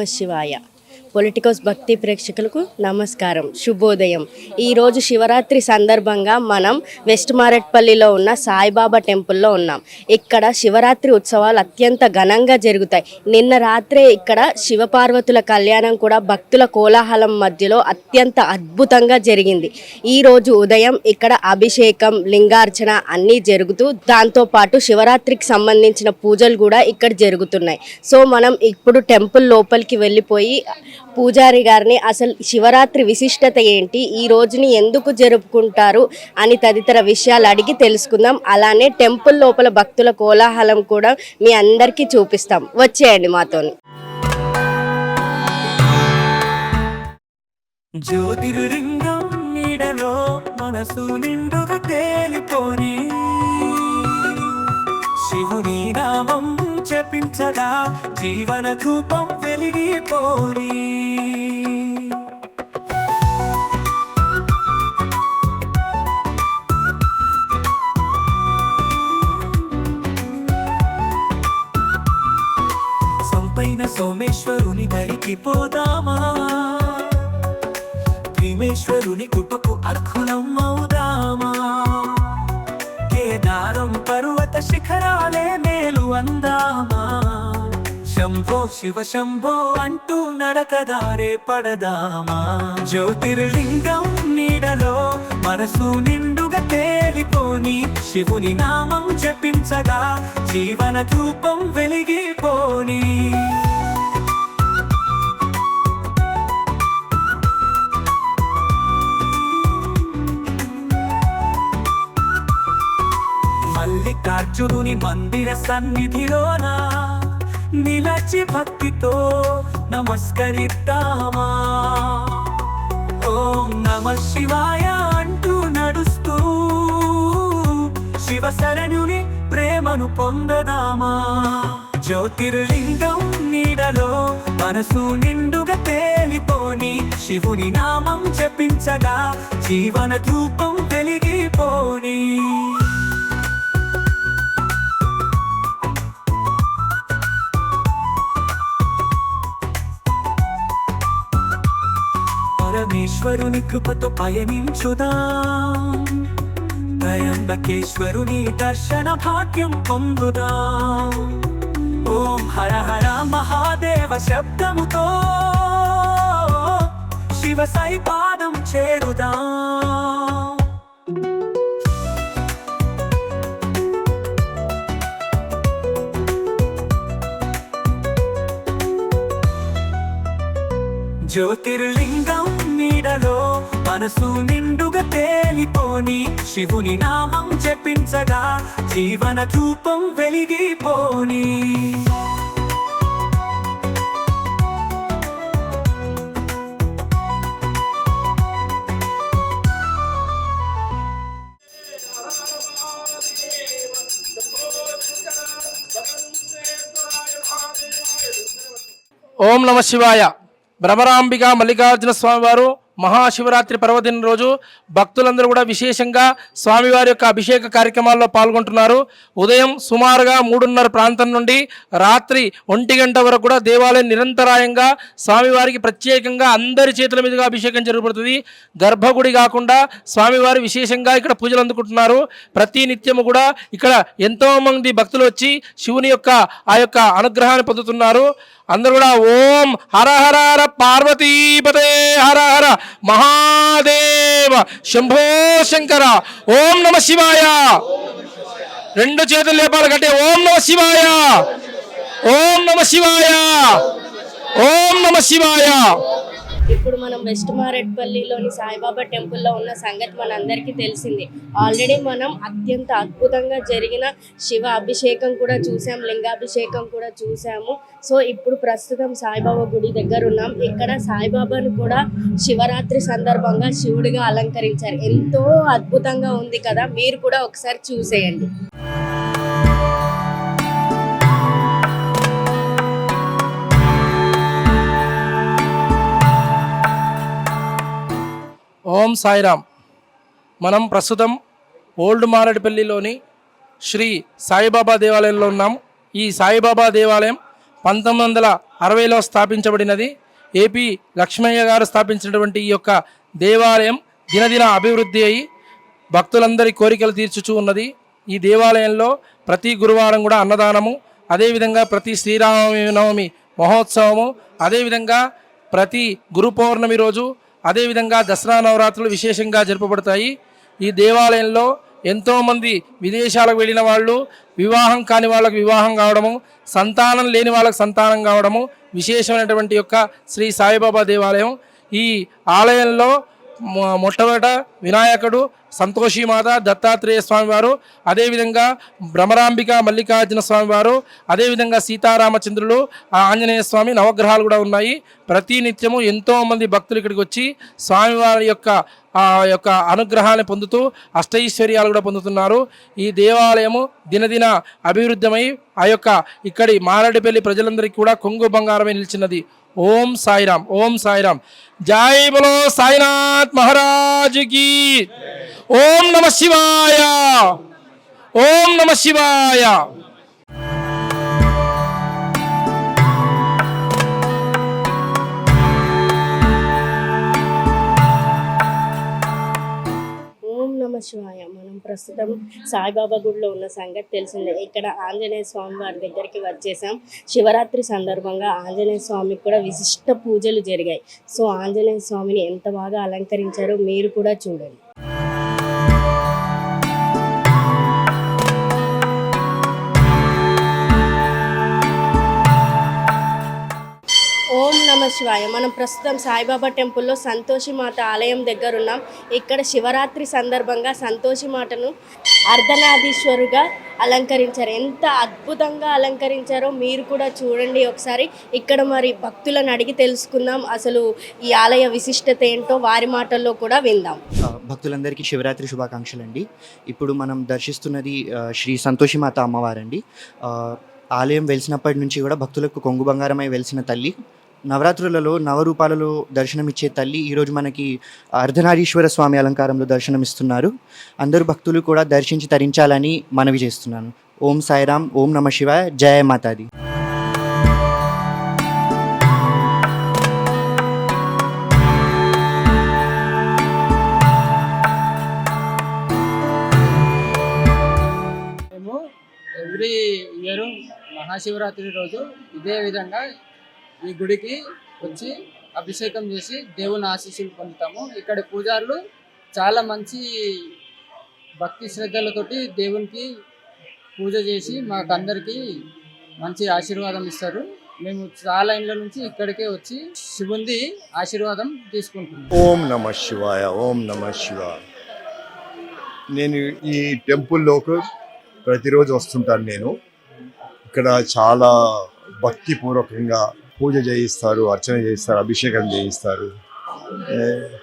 నమ శివాయ పొలిటికోస్ భక్తి ప్రేక్షకులకు నమస్కారం. శుభోదయం. ఈరోజు శివరాత్రి సందర్భంగా మనం వెస్ట్ మారెట్పల్లిలో ఉన్న సాయిబాబా టెంపుల్లో ఉన్నాం. ఇక్కడ శివరాత్రి ఉత్సవాలు అత్యంత ఘనంగా జరుగుతాయి. నిన్న రాత్రే ఇక్కడ శివపార్వతుల కళ్యాణం కూడా భక్తుల కోలాహలం మధ్యలో అత్యంత అద్భుతంగా జరిగింది. ఈరోజు ఉదయం ఇక్కడ అభిషేకం లింగార్చన అన్నీ జరుగుతూ దాంతో పాటు శివరాత్రికి సంబంధించిన పూజలు కూడా ఇక్కడ జరుగుతున్నాయి. సో మనం ఇప్పుడు టెంపుల్ లోపలికి వెళ్ళిపోయి పూజారి గారిని అసలు శివరాత్రి విశిష్టత ఏంటి? ఈ రోజుని ఎందుకు జరుపుకుంటారు? అని తదితర విషయాలు అడిగి తెలుసుకుందాం. అలానే టెంపుల్ లోపల భక్తుల కోలాహలం కూడా మీ అందరికీ చూపిస్తాం. వచ్చేయండి మాతోని. జ్యోతిర్లింగం నీడలో మనసు నిండుగా తేలిపోని. దేవుని నామం జపించగా జీవన ధూపం వెలిగిపోని. సొంపైన సోమేశ్వరుని దరికి పోదామా? భీమేశ్వరుని కృపకు అర్హులం అవుదామా పర్వత శిఖరాలే మేలు అందామా? శంభో శివ శంభో అంటూ నడకదారే పడదామా? జ్యోతిర్లింగం నీడలో మనసు నిండుగా తేలిపోని శివుని నామం జపించగా జీవన ధూపం వెలిగిపోని. అర్జునుని మందిర సన్నిధిలోన నిలచి భక్తితో నమస్కరిద్దామా. ఓం నమ శివాయ అంటూ నడుస్తూ శివశరణుని ప్రేమను పొందదామా. జ్యోతిర్లింగం నీడలో మనసు నిండుగా తేలిపోని శివుని నామం జపించగా జీవన ధూపం వెలిగిపోని కృపతో పయనించుదాం. త్రయంబకేశ్వరుని దర్శన భాగ్యం పొందుదాం. ఓం హర హర మహాదేవ శబ్దముతో శివ సాయి పాదం చేరుదాం. జ్యోతిర్లింగం నీడలో మనసు నిండుగా తేలిపోని శివుని నామం జపించగా జీవన ధూపం వెలిగిపోని. ఓం నమ శివాయ. భ్రమరాంబిక మల్లికార్జున స్వామివారు మహాశివరాత్రి పర్వదిన రోజు భక్తులందరూ కూడా విశేషంగా స్వామివారి యొక్క అభిషేక కార్యక్రమాల్లో పాల్గొంటున్నారు. ఉదయం సుమారుగా మూడున్నర ప్రాంతం నుండి రాత్రి ఒంటి గంట వరకు కూడా దేవాలయం నిరంతరాయంగా స్వామివారికి ప్రత్యేకంగా అందరి చేతుల మీదుగా అభిషేకం జరగబడుతుంది గర్భగుడి కాకుండా స్వామివారి విశేషంగా ఇక్కడ పూజలు అందుకుంటున్నారు. ప్రతి నిత్యము కూడా ఇక్కడ ఎంతోమంది భక్తులు వచ్చి శివుని యొక్క ఆ యొక్క అనుగ్రహాన్ని పొందుతున్నారు. అందరు కూడా ఓం హర హర హర పార్వతీపతే హర హర మహాదేవ శంభో శంకర. ఓం నమ శివాయ. రెండు చేతులు లేపాలి కట్టే ఓం నమ శివాయ. ఓం నమ శివాయ. ఓం నమ శివాయ. ఇప్పుడు మనం వెస్ట్ మారేట్పల్లిలోని సాయిబాబా టెంపుల్లో ఉన్న సంగతి మనందరికీ తెలిసింది. ఆల్రెడీ మనం అత్యంత అద్భుతంగా జరిగిన శివ అభిషేకం కూడా చూసాం లింగాభిషేకం కూడా చూసాము. సో ఇప్పుడు ప్రస్తుతం సాయిబాబా గుడి దగ్గర ఉన్నాం. ఇక్కడ సాయిబాబాను కూడా శివరాత్రి సందర్భంగా శివుడిగా అలంకరించారు. ఎంతో అద్భుతంగా ఉంది కదా మీరు కూడా ఒకసారి చూసేయండి. ఓం సాయిరామ్. మనం ప్రస్తుతం ఓల్డ్ మారేడుపల్లిలోని శ్రీ సాయిబాబా దేవాలయంలో ఉన్నాం. ఈ సాయిబాబా దేవాలయం పంతొమ్మిది వందల అరవైలో స్థాపించబడినది. ఏపీ లక్ష్మయ్య గారు స్థాపించినటువంటి ఈ యొక్క దేవాలయం దినదిన అభివృద్ధి అయి భక్తులందరి కోరికలు తీర్చుచూ ఉన్నది. ఈ దేవాలయంలో ప్రతి గురువారం కూడా అన్నదానము అదేవిధంగా ప్రతి శ్రీరామ నవమి మహోత్సవము అదేవిధంగా ప్రతి గురు పౌర్ణమి రోజు అదేవిధంగా దసరా నవరాత్రులు విశేషంగా జరుపబడతాయి ఈ దేవాలయంలో ఎంతోమంది విదేశాలకు వెళ్ళిన వాళ్ళు వివాహం కాని వాళ్ళకు వివాహం కావడము సంతానం లేని వాళ్ళకు సంతానం కావడము విశేషమైనటువంటి యొక్క శ్రీ సాయిబాబా దేవాలయం. ఈ ఆలయంలో మొట్టమొదట వినాయకుడు సంతోషిమాత దత్తాత్రేయ స్వామివారు అదేవిధంగా భ్రమరాంబిక మల్లికార్జున స్వామివారు అదేవిధంగా సీతారామచంద్రులు ఆ ఆంజనేయ స్వామి నవగ్రహాలు కూడా ఉన్నాయి. ప్రతి నిత్యము ఎంతోమంది భక్తులు ఇక్కడికి వచ్చి స్వామివారి యొక్క ఆ యొక్క అనుగ్రహాన్ని పొందుతూ అష్టైశ్వర్యాలు కూడా పొందుతున్నారు. ఈ దేవాలయము దినదిన అభివృద్ధమై ఆ యొక్క ఇక్కడి మారడిపల్లి ప్రజలందరికీ కూడా కొంగు బంగారమే నిలిచినది. ఓం సాయిరామ్ ఓం సాయిరామ్. జై బలో సాయినాథ్ మహారాజ్కి. ఓం నమ శివాయ. ఓం నమ శివాయ. ప్రస్తుతం సాయిబాబా గుడిలో ఉన్న సంగతి తెలిసిందే. ఇక్కడ ఆంజనేయ స్వామి వారి దగ్గరికి వచ్చేసాం. శివరాత్రి సందర్భంగా ఆంజనేయ స్వామికి కూడా విశిష్ట పూజలు జరిగాయి. సో ఆంజనేయ స్వామిని ఎంత బాగా అలంకరించారో మీరు కూడా చూడండి. నమ శివాయ మనం ప్రస్తుతం సాయిబాబా టెంపుల్లో సంతోషి మాత ఆలయం దగ్గర ఉన్నాం. ఇక్కడ శివరాత్రి సందర్భంగా సంతోషి మాటను అర్ధనాదీశ్వరుగా అలంకరించారు. ఎంత అద్భుతంగా అలంకరించారో మీరు కూడా చూడండి ఒకసారి. ఇక్కడ మరి భక్తులను అడిగి తెలుసుకుందాం. అసలు ఈ ఆలయ విశిష్టత ఏంటో వారి మాటల్లో కూడా విందాం. భక్తులందరికీ శివరాత్రి శుభాకాంక్షలు అండి ఇప్పుడు మనం దర్శిస్తున్నది శ్రీ శ్రీ సంతోషిమాత అమ్మవారండి. ఆలయం వెలిసినప్పటి నుంచి కూడా భక్తులకు కొంగు బంగారమై వెలిసిన తల్లి నవరాత్రులలో నవరూపాలలో దర్శనమిచ్చే తల్లి ఈరోజు మనకి అర్ధనారీశ్వర స్వామి అలంకారంలో దర్శనమిస్తున్నారు. అందరూ భక్తులు కూడా దర్శించి తరించాలని మనవి చేస్తున్నాను. ఓం సాయిరామ్ ఓం నమ శివాయ జయ మాతాది. ఎవ్రీ ఇయర్ మహాశివరాత్రి రోజు ఇదే విధంగా ఈ గుడికి వచ్చి అభిషేకం చేసి దేవుని ఆశీస్సులు పొందుతాము. ఇక్కడ పూజారులు చాలా మంచి భక్తి శ్రద్ధలతోటి దేవునికి పూజ చేసి మాకందరికీ మంచి ఆశీర్వాదం ఇస్తారు. మేము చాలా ఇండ్ల నుంచి ఇక్కడికే వచ్చి శివుంది ఆశీర్వాదం తీసుకుంటున్నాం. ఓం నమ శివాయ ఓం నమ శివాయ నేను ఈ టెంపుల్లోకి ప్రతిరోజు వస్తుంటాను నేను. ఇక్కడ చాలా భక్తిపూర్వకంగా పూజ చేయిస్తారు అర్చన చేయిస్తారు అభిషేకం చేయిస్తారు.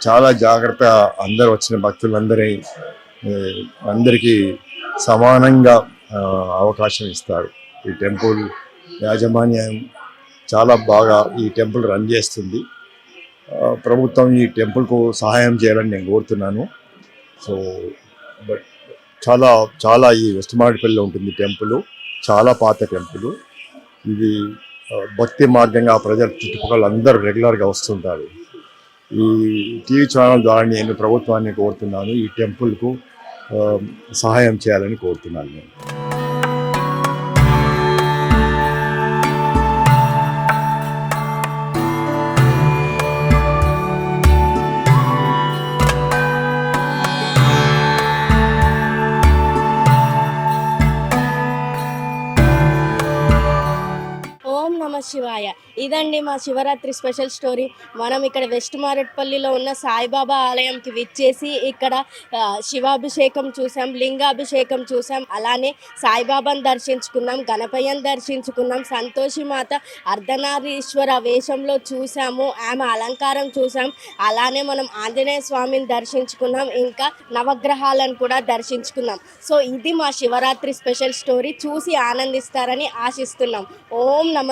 చాలా జాగ్రత్త అందరు వచ్చిన భక్తులందరి అందరికీ సమానంగా అవకాశం ఇస్తారు. ఈ టెంపుల్ యాజమాన్యం చాలా బాగా ఈ టెంపుల్ రన్ చేస్తుంది. ప్రభుత్వం ఈ టెంపుల్కు సహాయం చేయాలని నేను కోరుతున్నాను. సో బట్ చాలా చాలా ఈ వెస్ట్ మారేడుపల్లిలో ఉంటుంది టెంపుల్ చాలా పాత టెంపుల్. ఇది భక్తి మార్గంగా ప్రజలు చుట్టుపక్కల అందరూ రెగ్యులర్గా వస్తుంటారు. ఈ టీవీ ఛానల్ ద్వారా నేను ప్రభుత్వాన్ని కోరుతున్నాను. ఈ టెంపుల్కు సహాయం చేయాలని కోరుతున్నాను నేను. నమ శివాయ. ఇదండి మా శివరాత్రి స్పెషల్ స్టోరీ. మనం ఇక్కడ వెస్ట్ మారెట్పల్లిలో ఉన్న సాయిబాబా ఆలయంకి విచ్చేసి ఇక్కడ శివాభిషేకం చూసాం లింగాభిషేకం చూసాం. అలానే సాయిబాబాను దర్శించుకున్నాం గణపయ్యను దర్శించుకున్నాం సంతోషి మాత అర్ధనారీశ్వర వేషంలో చూసాము ఆమె అలంకారం చూసాం. అలానే మనం ఆంజనేయ స్వామిని దర్శించుకున్నాం ఇంకా నవగ్రహాలను కూడా దర్శించుకున్నాం. సో ఇది మా శివరాత్రి స్పెషల్ స్టోరీ. చూసి ఆనందిస్తారని ఆశిస్తున్నాం. ఓం నమ